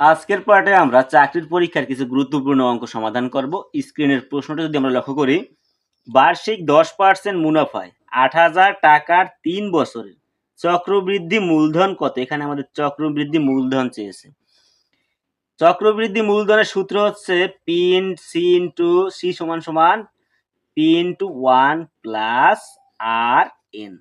আজকের পার্টে আমরা চাকরির পরীক্ষার কিছু গুরুত্বপূর্ণ অঙ্ক সমাধান করব। স্ক্রিনের প্রশ্নটা যদি আমরা লক্ষ্য করি, বার্ষিক দশ পার্সেন্ট মুনাফায় আট হাজার টাকার তিন বছরের চক্রবৃদ্ধি মূলধন কত? এখানে আমাদের চক্রবৃদ্ধি মূলধন চেয়েছে। চক্রবৃদ্ধি মূলধনের সূত্র হচ্ছে P in C into C সমান সমান P into one plus R N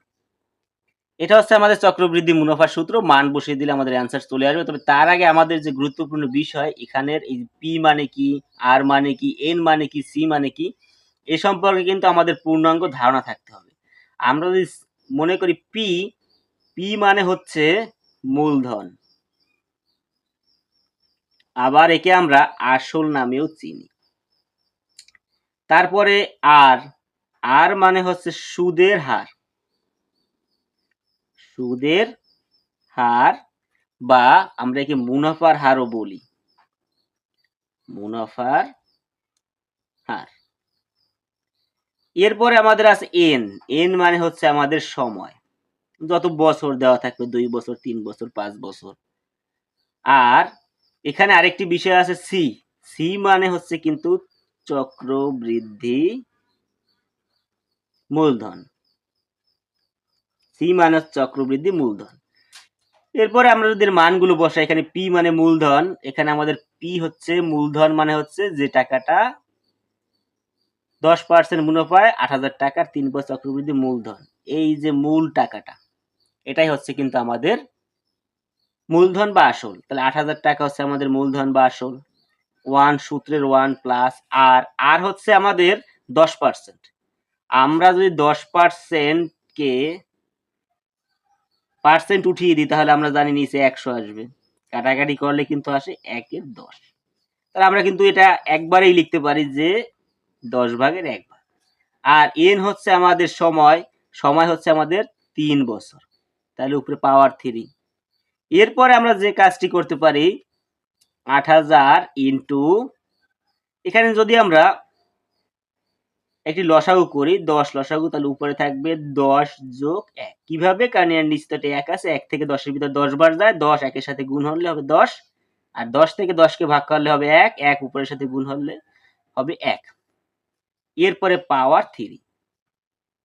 এটা হচ্ছে আমাদের চক্রবৃদ্ধি মুনাফার সূত্র। মান বসিয়ে দিলে আমাদের অ্যান্সার চলে আসবে। তবে তার আগে আমাদের যে গুরুত্বপূর্ণ বিষয়, এখানের এই পি মানে কি আর মানে কি এন মানে কি সি মানে কি, এ সম্পর্কে কিন্তু আমাদের পূর্ণাঙ্গ ধারণা থাকতে হবে। আমরা যদি মনে করি পি পি মানে হচ্ছে মূলধন। আবার একে আমরা আসল নামেও চিনি। তারপরে আর আর মানে হচ্ছে সুদের হার। সুদের হার বা আমরা একে মুনাফার হারও বলি। মুনাফার হার। এরপরে আমাদের আছে এন এন মানে হচ্ছে আমাদের সময়। যত বছর দেওয়া থাকবে, দুই বছর, তিন বছর, পাঁচ বছর। আর এখানে আরেকটি বিষয় আছে সি সি মানে হচ্ছে কিন্তু চক্রবৃদ্ধি মূলধন। সি হচ্ছে চক্রবৃদ্ধি মূলধন। এরপরে আমরা যদি মানগুলো বসাই, এখানে পি মানে মূলধন, এখানে আমাদের পি হচ্ছে, মূলধন মানে হচ্ছে যে টাকাটা দশ পার্সেন্ট মুনাফায় আট হাজার টাকার তিন বছর চক্রবৃদ্ধি মূলধন। এই যে মূল টাকাটা, এটাই হচ্ছে কিন্তু আমাদের মূলধন বা আসল। তাহলে আট হাজার টাকা হচ্ছে আমাদের মূলধন বা আসল। ওয়ান সূত্রের ওয়ান প্লাস আর আর হচ্ছে আমাদের দশ পার্সেন্ট। আমরা যদি দশ পার্সেন্টকে পার্সেন্ট উঠিয়ে দিই, তাহলে আমরা জানি নিচে একশো আসবে। কাটাকাটি করলে কিন্তু আসে একের দশ। তাহলে আমরা কিন্তু এটা একবারেই লিখতে পারি যে দশ ভাগের এক ভাগ। আর এন হচ্ছে আমাদের সময় সময় হচ্ছে আমাদের তিন বছর। তাহলে উপরে পাওয়ার থ্রি এরপরে আমরা যে কাজটি করতে পারি, আট হাজার ইন্টু এখানে যদি আমরা একটি লসাগু করি, দশ লসাগু, তাহলে উপরে থাকবে দশ যোগ এক। কীভাবে কারণ এর নিচটাতে এক আছে? এক থেকে দশের ভিতর দশ বার যায়, দশ একের সাথে গুণ হলে হবে দশ, আর দশ থেকে দশকে ভাগ করলে হবে এক এক উপরের সাথে গুণ হলে হবে এক। এরপরে পাওয়ার থ্রি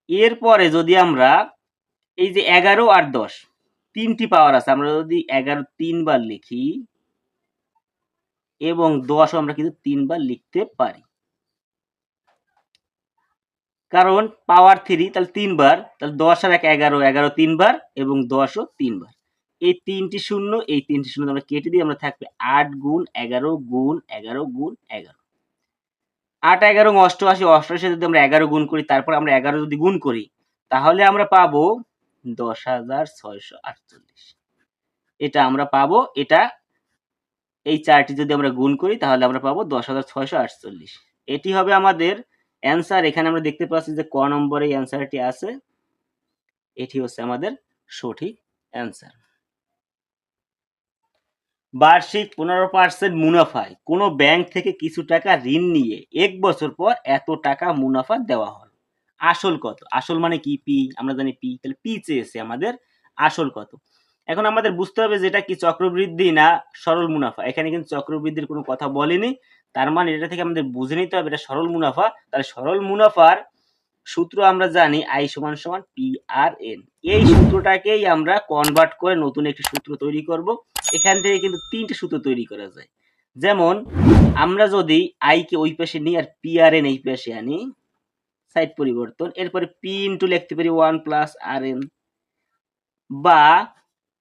এরপরে যদি আমরা এই যে এগারো আর দশ, তিনটি পাওয়ার আছে, আমরা যদি এগারো তিনবার লিখি, এবং দশও আমরা কিন্তু তিনবার লিখতে পারি। কারণ পাওয়ার থ্রি তাহলে তিনবার, তাহলে দশ আর এক এগারো এগারো তিনবার এবং দশও তিনবার। এই তিনটি শূন্য, এই তিনটি শূন্য আমরা কেটে দিয়ে আমরা থাকবে আট গুণ এগারো গুণ এগারো গুণ এগারো। আট, এগারো অষ্টআশি অষ্টআশি যদি আমরা এগারো গুণ করি, তারপর আমরা এগারো যদি গুণ করি, তাহলে আমরা পাবো দশ হাজার ছয়শো আটচল্লিশ। এটা আমরা পাবো, এটা এই চারটি যদি আমরা গুণ করি, তাহলে আমরা পাবো দশ হাজার ছয়শো আটচল্লিশ। এটি হবে আমাদের অ্যান্সার এখানে আমরা দেখতে পাচ্ছি যে ক নম্বরে অ্যান্সারটি আছে। এটি হচ্ছে আমাদের সঠিক অ্যান্সার বার্ষিক পনেরো পার্সেন্ট মুনাফায় কোনো ব্যাংক থেকে কিছু টাকা ঋণ নিয়ে এক বছর পর এত টাকা মুনাফা দেওয়া হল। আসল কত? আসল মানে কি? পি, আমরা জানি পি। তাহলে পি চেয়েছে আমাদের আসল কত? এখন আমাদের বুঝতে হবে যে এটা কি চক্রবৃদ্ধি না সরল মুনাফা। এখানে কিন্তু চক্রবৃদ্ধির কোনো কথা বলেনি। তার মানে এটা থেকে আমাদের বুঝে নিতে হবে এটা সরল মুনাফা। তাহলে সরল মুনাফার সূত্র আমরা জানি আই সমান সমান পি আর এন এই সূত্রটাকেই আমরা কনভার্ট করে নতুন একটি সূত্র তৈরি করব। এখান থেকে কিন্তু তিনটে সূত্র তৈরি করা যায়। যেমন, আমরা যদি আই কে ওই পাশে নিই আর পি আর এন এই পাশে আনি সাইড পরিবর্তন, এরপরে পি ইন্টু লিখতে পারি ওয়ান প্লাস আর এন বা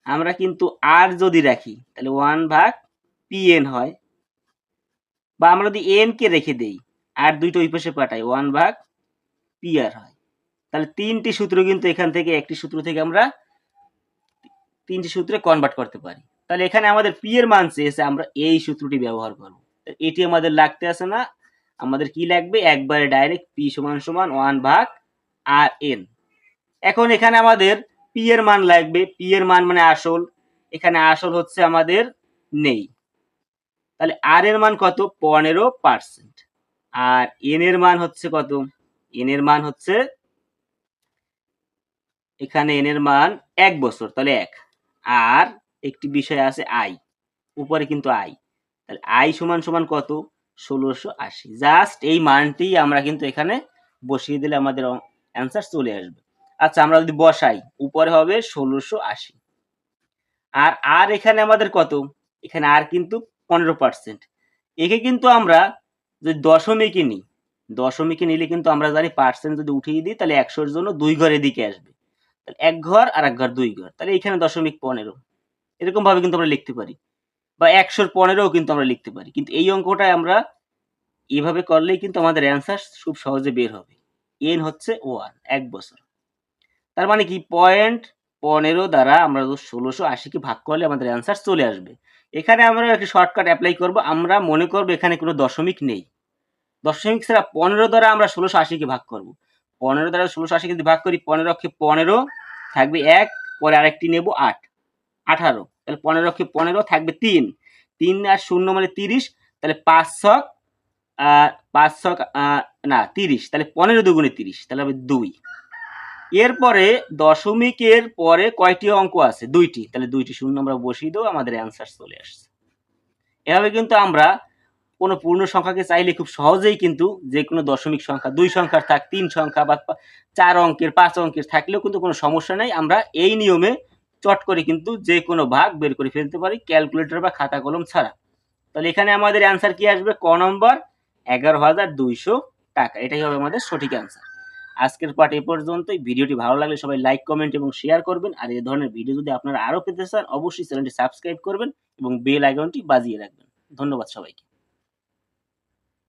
আমরা কিন্তু আর যদি রাখি, তাহলে ওয়ান ভাগ পি এন হয়। বা আমরা যদি এন কে রেখে দেই, আর দুইটা ওই পাশে পাঠাই ওয়ান ভাগ পি আর হয়। তাহলে তিনটি সূত্র কিন্তু এখান থেকে, একটি সূত্র থেকে আমরা তিনটি সূত্রে কনভার্ট করতে পারি। তাহলে এখানে আমাদের পি এর মান চেয়েছে, আমরা এই সূত্রটি ব্যবহার করব। এটি আমাদের লাগতে আছে না, আমাদের কি লাগবে? একবারে ডাইরেক্ট পি সমান সমান ওয়ান ভাগ আর এন এখন এখানে আমাদের পি এর মান লাগবে পি এর মান মানে আসল। এখানে আসল হচ্ছে আমাদের নেই। তাহলে আর এর মান কত? পনেরো পার্সেন্ট আর এন এর মান হচ্ছে কত? এন এর মান হচ্ছে এখানে এন এর মান এক বছর, তাহলে এক। আর একটি বিষয় আছে আই উপরে কিন্তু আই তাহলে আই সমান সমান কত? ষোলোশো আশি। জাস্ট এই মানটি আমরা কিন্তু এখানে বসিয়ে দিলে আমাদের অ্যান্সার চলে আসবে। আচ্ছা আমরা যদি বসাই, উপরে হবে ষোলোশো আশি। আর আর এখানে আমাদের কত? এখানে আর কিন্তু পনেরো পার্সেন্ট একে কিন্তু আমরা যদি দশমিকে নিই, দশমিকে নিলে কিন্তু আমরা জানি পার্সেন্ট যদি উঠিয়ে দিই, তাহলে একশোর জন্য দুই ঘর এদিকে আসবে। তাহলে এক ঘর আর এক ঘর দুই ঘর, তাহলে এখানে দশমিক পনেরো। এরকম ভাবে কিন্তু আমরা লিখতে পারি। বা একশোর পনেরোও কিন্তু আমরা লিখতে পারি। কিন্তু এই অঙ্কটা আমরা এভাবে করলেই কিন্তু আমাদের অ্যান্সার খুব সহজে বের হবে। এন হচ্ছে ওয়ান এক বছর। তার মানে কি? পয়েন্ট পনেরো দ্বারা আমরা ষোলোশো আশিকে ভাগ করলে আমাদের অ্যান্সার চলে আসবে। এখানে আমরা একটি শর্টকাট অ্যাপ্লাই করব। আমরা মনে করব এখানে কোনো দশমিক নেই। দশমিক ছাড়া পনেরো দ্বারা আমরা ষোলোশো আশিকে ভাগ করব। পনেরো দ্বারা ষোলোশো আশিকে যদি ভাগ করি, পনেরো অক্ষে পনেরো থাকবে এক, পরে আরেকটি নেব আট। আঠারো। তাহলে পনেরো অক্ষে পনেরো থাকবে তিন। তিন আর শূন্য মানে তিরিশ। তাহলে পাঁচ ছক পাঁচ ছক না, তিরিশ। তাহলে পনেরো দুগুণে তিরিশ। তাহলে হবে দুই। এরপরে দশমিকের পরে কয়টি অঙ্ক আছে? দুইটি। তাহলে দুইটি শূন্য আমরা বসিয়ে দেবো, আমাদের অ্যান্সার চলে আসছে। এভাবে কিন্তু আমরা কোনো পূর্ণ সংখ্যাকে চাইলে খুব সহজেই কিন্তু যে কোনো দশমিক সংখ্যা, দুই সংখ্যার থাক, তিন সংখ্যা বা চার অঙ্কের, পাঁচ অঙ্কের থাকলেও কিন্তু কোনো সমস্যা নেই। আমরা এই নিয়মে চট করে কিন্তু যে কোনো ভাগ বের করে ফেলতে পারি, ক্যালকুলেটর বা খাতা কলম ছাড়া। তাহলে এখানে আমাদের অ্যান্সার কি আসবে? ক নম্বর, এগারো হাজার দুইশো টাকা। এটাই হবে আমাদের সঠিক অ্যান্সার আজকের পাঠ এ পর্যন্তই। ভিডিওটি ভালো লাগলে সবাই লাইক কমেন্ট এবং শেয়ার করবেন। আর এই ধরনের ভিডিও যদি আপনারা আরও পেতে চান, অবশ্যই চ্যানেলটি সাবস্ক্রাইব করবেন এবং বেল আইকনটি বাজিয়ে রাখবেন। ধন্যবাদ সবাইকে।